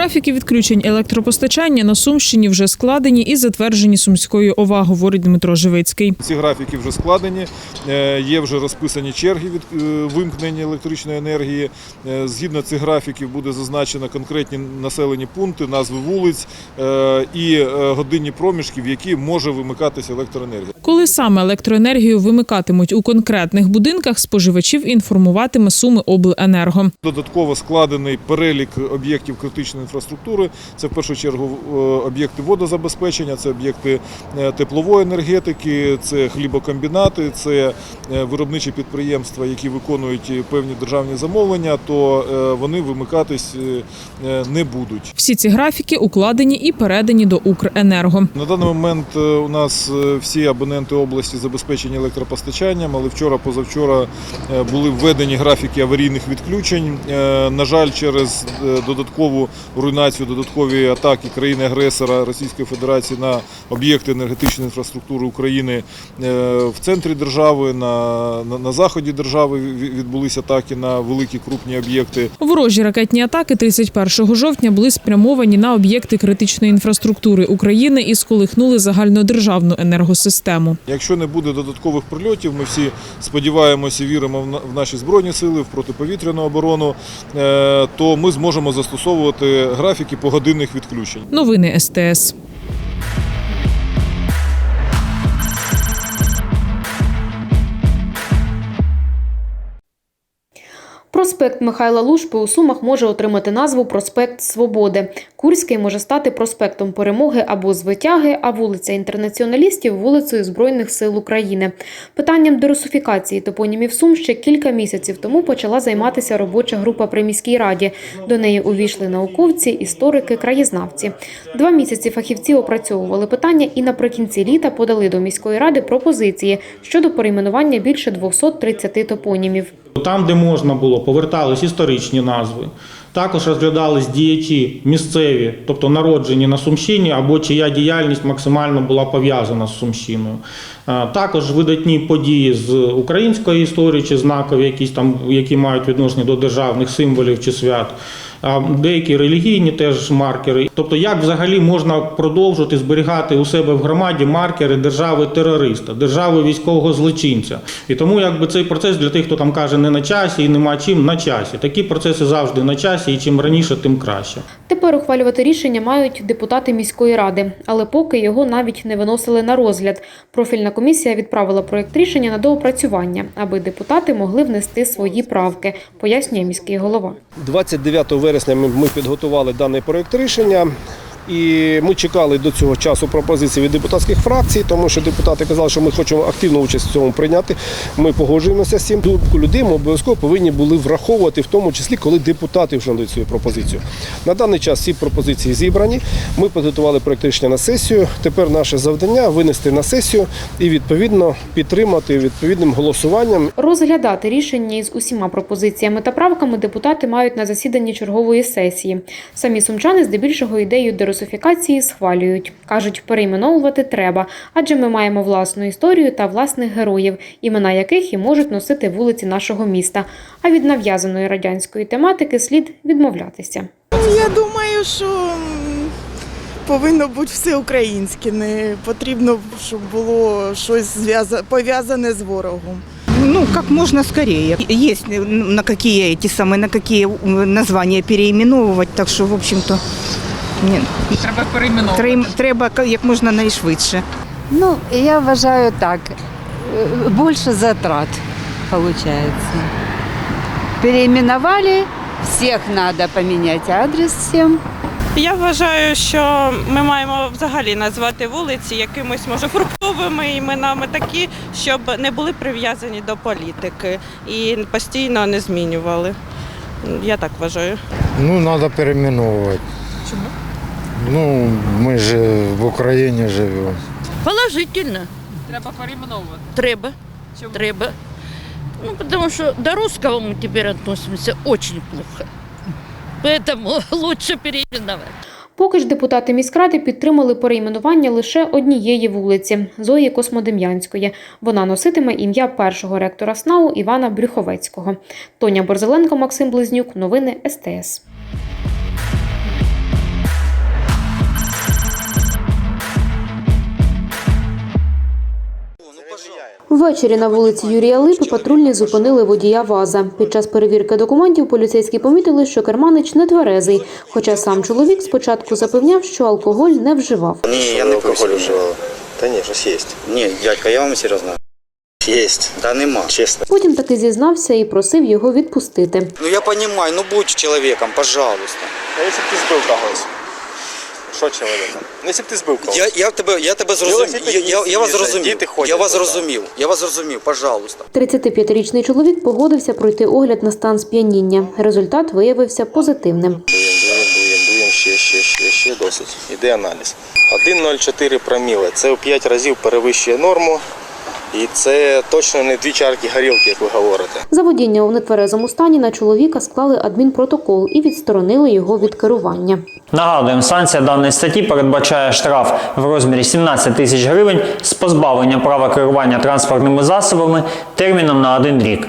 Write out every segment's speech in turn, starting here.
Графіки відключень електропостачання на Сумщині вже складені і затверджені сумською ОВА, говорить Дмитро Живицький. Ці графіки вже складені, е, є вже розписані черги від е, вимкнення електричної енергії. Е, Згідно цих графіків буде зазначено конкретні населені пункти, назви вулиць і годинні проміжки, в які може вимикатися електроенергія. Коли саме електроенергію вимикатимуть у конкретних будинках, споживачів інформуватиме Суми Обленерго. Додатково складений перелік об'єктів критичної інфраструктури. Це в першу чергу е, об'єкти водозабезпечення, це об'єкти е, теплової енергетики, це хлібокомбінати, це е, виробничі підприємства, які виконують певні державні замовлення, то вони вимикатись не будуть. Всі ці графіки укладені і передані до Укренерго. На даний момент у нас всі абоненти області забезпечені електропостачанням, але вчора, позавчора були введені графіки аварійних відключень. На жаль, через додаткову руйнацію, додаткові атаки країни-агресора Російської Федерації на об'єкти енергетичної інфраструктури України е, в центрі держави, на, на, на заході держави відбулися атаки на великі крупні об'єкти. Ворожі ракетні атаки 31 жовтня були спрямовані на об'єкти критичної інфраструктури України і сколихнули загальнодержавну енергосистему. Якщо не буде додаткових прильотів, ми всі сподіваємося віримо в наші збройні сили, в протиповітряну оборону, е, то ми зможемо застосовувати графіки погодинних відключень. Новини СТС. Проспект Михайла Лушпи у Сумах може отримати назву Проспект Свободи. Курський може стати проспектом Перемоги або Звитяги, а вулиця інтернаціоналістів вулицею Збройних сил України. Питанням дерусифікації топонімів Сум ще кілька місяців тому почала займатися робоча група при міській раді. До неї увійшли науковці, історики, краєзнавці. Два місяці фахівці опрацьовували питання і наприкінці літа подали до міської ради пропозиції щодо перейменування більше 230 топонімів. Там, де можна було, повертались історичні назви. Також розглядались діячі місцеві, тобто народжені на Сумщині, або чия діяльність максимально була пов'язана з Сумщиною. Е, Також видатні події з української історії чи знакові, якісь там, які мають відношення до державних символів чи свят. А Деякі релігійні теж маркери. Тобто, як взагалі можна продовжувати зберігати у себе в громаді маркери держави терориста, держави військового злочинця. І тому якби цей процес для тих, хто там каже не на часі і нема чим на часі. Такі процеси завжди на часі, і чим раніше, тим краще. Тепер ухвалювати рішення мають депутати міської ради, але поки його навіть не виносили на розгляд. Профільна комісія відправила проєкт рішення на доопрацювання, аби депутати могли внести свої правки, пояснює міський голова. 29 вересня ми, ми підготували даний проєкт рішення. І ми чекали до цього часу пропозиції від депутатських фракцій, тому що депутати казали, що ми хочемо активну участь в цьому прийняти. Ми погоджуємося з цим. Думку людей ми обов'язково повинні були враховувати, в тому числі, коли депутати вже надають свою пропозицію. На даний час ці пропозиції зібрані. Ми підготували проєкт рішення на сесію. Тепер наше завдання винести на сесію і відповідно підтримати відповідним голосуванням Розглядати рішення із усіма пропозиціями та правками депутати мають на засіданні чергової сесії. Самі сумчани здебільшого ідею дерусифікації схвалюють. кажуть, перейменовувати треба, адже ми маємо власну історію та власних героїв, імена яких і можуть носити вулиці нашого міста. А від нав'язаної радянської тематики слід відмовлятися. Я думаю, що м, повинно бути все українське. Не потрібно, щоб було щось зв'яза- пов'язане з ворогом. Ну, как можно скорее. Есть э, на какие эти самые, на какие э, названия переименовывать, так що, в общем-то, ні. Треба перейменовувати. Трим- треба як можна найшвидше. Ну, я вважаю так. э, Больше затрат получается. Переименовали, всех надо поменять адрес всем. Я вважаю, що ми маємо взагалі назвати вулиці якимось може фруктовими іменами такі, щоб не були прив'язані до політики і постійно не змінювали. Я так вважаю. Ну, треба перейменовувати. Чому? Ну, мы же в Украине живем. Положительно. Треба перейменовувати. Треба. Чому? Треба. Ну, потому что до русского мы теперь относимся очень плохо. Поэтому лучше переименовать. Поки ж депутати міськради підтримали перейменування лише однієї вулиці Зої Космодем'янської. Вона носитиме ім'я першого ректора СНАУ Івана Брюховецького. Тоня Борзеленко, Максим Близнюк. Новини СТС. Ввечері на вулиці Юрія Липи патрульні зупинили водія ВАЗа. Під час перевірки документів поліцейські помітили, що керманич не тверезий, хоча сам чоловік спочатку запевняв, що алкоголь не вживав. Ні, я не алкоголь вживав. Та ні, щось є. Ні, дядька, я вам серйозно. Є. Та нема. Чесно. Потім таки зізнався і просив його відпустити. Ну я розумію, ну будь чоловіком, пожалуйста. А якщо б ти збив когось? Що чоловіка? Ну, якщо б ти збив когось. Я, я тебе, я тебе зрозумів. Я, я, я вас зрозумів. діти ходять Я вас туди. зрозумів. Я вас зрозумів, пожалуйста. 35-річний чоловік погодився пройти огляд на стан сп'яніння. Результат виявився позитивним. Дуємо, дуємо, дуємо, дуємо, ще, ще, ще, ще досить. Іде аналіз. 1,04 проміли. Це у 5 разів перевищує норму. І це точно не дві чарки горілки, як ви говорите. За водіння у нетверезому стані на чоловіка склали адмінпротокол і відсторонили його від керування. Нагадуємо, санкція даної статті передбачає штраф в розмірі 17 тисяч гривень з позбавленням права керування транспортними засобами терміном на один рік.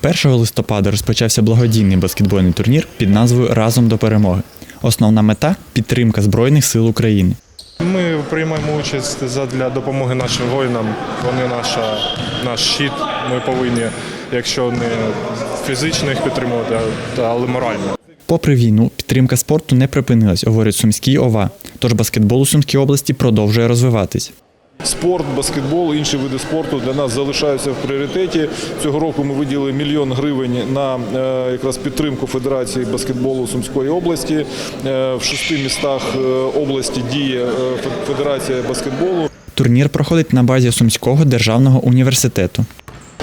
Першого листопада розпочався благодійний баскетбольний турнір під назвою Разом до перемоги. Основна мета підтримка Збройних сил України. Ми приймаємо участь для допомоги нашим воїнам. Вони наша, наш щит. Ми повинні, якщо не фізично їх підтримувати, але морально. Попри війну, підтримка спорту не припинилась, говорить Сумський ОВА. Тож баскетбол у Сумській області продовжує розвиватись. Спорт, баскетбол, інші види спорту для нас залишаються в пріоритеті. Цього року ми виділили мільйон гривень на е, якраз підтримку Федерації баскетболу Сумської області. Е, В шести містах е, області діє Федерація баскетболу. Турнір проходить на базі Сумського державного університету.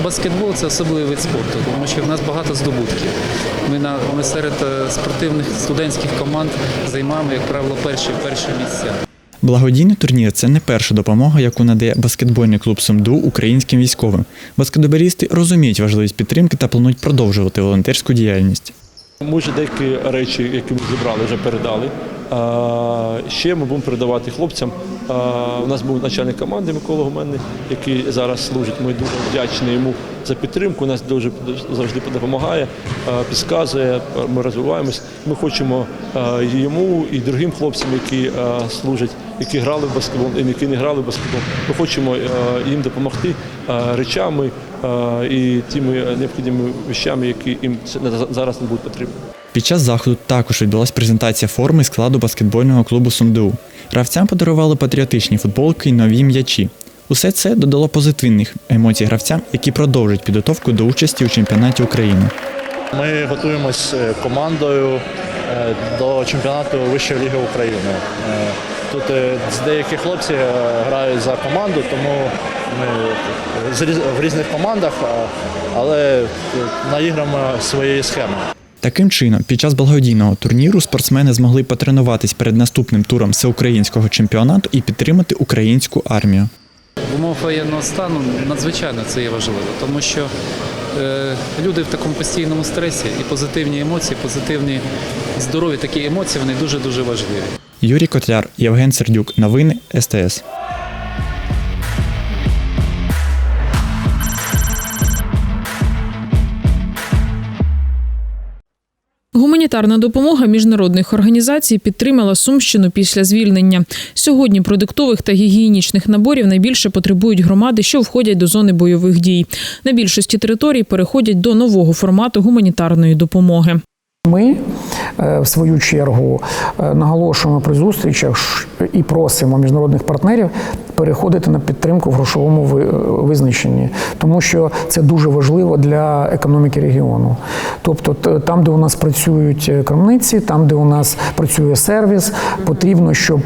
Баскетбол це особливий вид спорту, тому що в нас багато здобутків. Ми на ми серед спортивних студентських команд займаємо, як правило, перші перші місця. Благодійний турнір це не перша допомога, яку надає баскетбольний клуб Сумду українським військовим. Баскетболісти розуміють важливість підтримки та планують продовжувати волонтерську діяльність. Ми вже деякі речі, які ми зібрали, вже передали. Ще ми будемо передавати хлопцям. У нас був начальник команди Микола Гуменний, який зараз служить. Ми дуже вдячні йому за підтримку. Нас дуже завжди допомагає, підказує. Ми розвиваємось. Ми хочемо йому і другим хлопцям, які служать, які грали в баскетбол, і які не грали в баскетбол. Ми хочемо їм допомогти речами і тими необхідними вещами, які їм зараз не будуть потрібні. Під час заходу також відбулася презентація форми складу баскетбольного клубу СумДУ. Гравцям подарували патріотичні футболки й нові м'ячі. Усе це додало позитивних емоцій гравцям, які продовжують підготовку до участі у чемпіонаті України. Ми готуємось е, командою е, до чемпіонату Вищої ліги України. Е, Тут деякі хлопці грають за команду, тому ми в різних командах, але наіграємо своєї схеми. Таким чином, під час благодійного турніру спортсмени змогли потренуватись перед наступним туром всеукраїнського чемпіонату і підтримати українську армію. В умовах воєнного стану надзвичайно це є важливо, тому що е, люди в такому постійному стресі і позитивні емоції, позитивні здорові такі емоції, вони дуже дуже важливі. Юрій Котляр, Євген Сердюк. Новини СТС. Гуманітарна допомога міжнародних організацій підтримала Сумщину після звільнення. Сьогодні продуктових та гігієнічних наборів найбільше потребують громади, що входять до зони бойових дій. На більшості територій переходять до нового формату гуманітарної допомоги. Ми е, в свою чергу е, наголошуємо при зустрічах і просимо міжнародних партнерів переходити на підтримку в грошовому е, визначенні, тому що це дуже важливо для економіки регіону. Тобто, там, де у нас працюють крамниці, там, де у нас працює сервіс, потрібно, щоб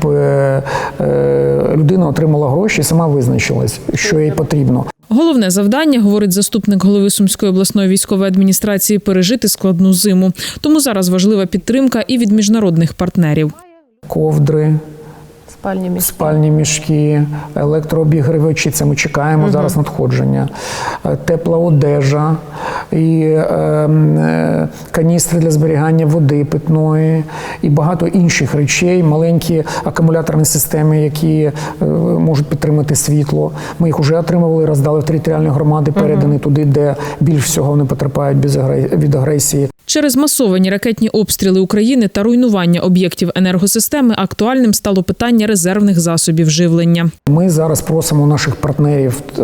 людина отримала гроші і сама визначилась, що їй потрібно. Головне завдання, говорить заступник голови Сумської обласної військової адміністрації, пережити складну зиму. Тому зараз важлива підтримка і від міжнародних партнерів. Ковдри, Спальні мішки, спальні мішки, електрообігрівачі. Це ми чекаємо зараз надходження, е, тепла одежа і е, е, каністри для зберігання води питної і багато інших речей, маленькі акумуляторні системи, які е, можуть підтримати світло. Ми їх вже отримували, роздали в територіальні громади, передані туди, де більш всього вони потерпають від агресії. Через масовані ракетні обстріли України та руйнування об'єктів енергосистеми актуальним стало питання резервних засобів живлення. Ми зараз просимо наших партнерів е,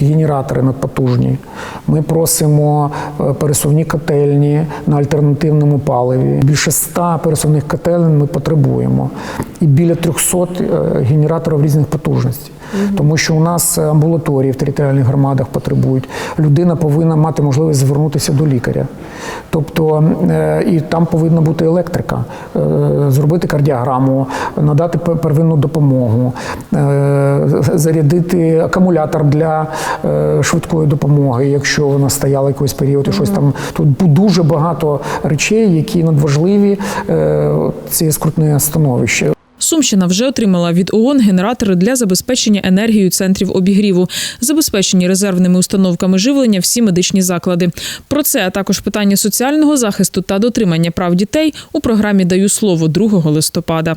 генератори надпотужні. Ми просимо е, пересувні котельні на альтернативному паливі. Більше 100 пересувних котелень ми потребуємо. І біля 300 е, генераторів різних потужностей. Тому що у нас амбулаторії в територіальних громадах потребують. Людина повинна мати можливість звернутися до лікаря. Тобто е, і там повинна бути електрика, е, зробити кардіограму, надати первинну допомогу, е, зарядити акумулятор для е, швидкої допомоги, якщо вона стояла якийсь період, і щось там. Тут дуже багато речей, які надважливі е, цієї скрутне становище. Сумщина вже отримала від ООН генератори для забезпечення енергією центрів обігріву, забезпечені резервними установками живлення всі медичні заклади. Про це а також питання соціального захисту та дотримання прав дітей у програмі Даю слово 2 листопада.